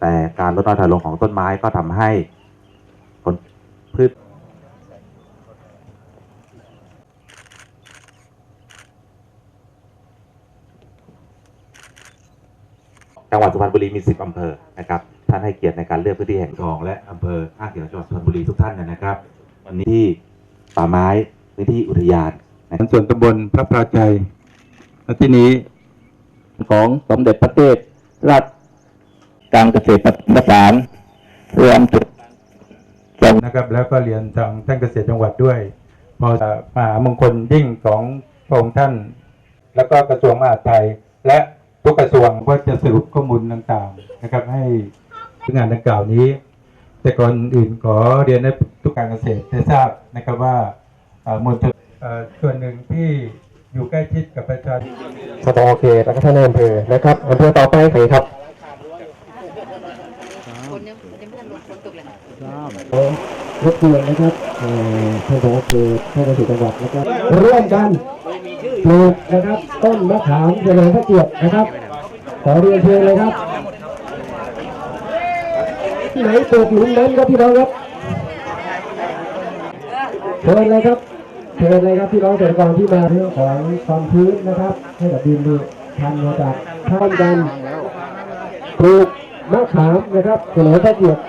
แต่การลดน้อยถอยลงของต้นไม้ก็ทำให้ผลพืชจังหวัดสุพรรณบุรีมี 10 อำเภอ นะครับ ท่านให้เกียรติในการเลือกพื้นที่แห่งทองและอำเภอท่าเขียวจังหวัดสุพรรณบุรีทุกท่านนะครับ วันนี้ที่ป่าไม้พื้นที่อุทยานนส่วนตำบลพระพราชัยและที่นี้ของสมเด็จพระเทพรัช การเกษตรประสานรวมถึงส่งนะครับ แล้วก็เรียนทางท่านเกษตรจังหวัดด้วย พอมหามงคลยิ่งของพระองค์ท่าน แล้วก็กระทรวงมหาดไทย และทุกกระทรวงก็จะสรุปข้อมูลต่างๆนะครับ ให้งานดังกล่าวนี้ แต่ก่อนอื่นขอเรียนให้ทุกการเกษตรได้ทราบนะครับว่าเอ่อมวลชนเอ่อส่วนหนึ่งที่อยู่ใกล้ชิดกับประชาชนสตอเขตแล้วก็ท่านนายอำเภอนะครับอำเภอต่อไปใครครับ คนยังยังไม่ทันลงคนตกเลยรบกวนนะครับเอ่อท่านสอเขตท่านเกษตรจังหวัดแล้วก็ร่วมกันปลูกนะครับต้นมะขามเจริญพระเกียรตินะครับ ขอเรียนเชิญเลยครับที่ไหนปลูกหลุมนั้นครับพี่น้องครับเชิญเลยครับเชิญเลยครับพี่น้องเกษตรกรที่มาเรื่องของความพื้นนะครับ ให้กับดินดีทันมาจากท่านกันปลูก มะขามนะครับเฉลิมพระเกียรติ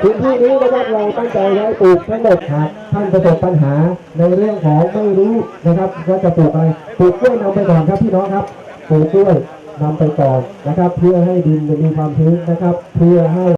พื้นที่นี้นะครับเราตั้งใจไว้ปลูกทั้งหมดครับท่านประสบปัญหาในเรื่องของไม่รู้นะครับว่าจะปลูกอะไรปลูกกล้วยนำไปก่อนครับพี่น้องครับปลูกกล้วยนำไปก่อนนะครับ เพื่อให้ดินมีความชื้นนะครับ เพื่อให้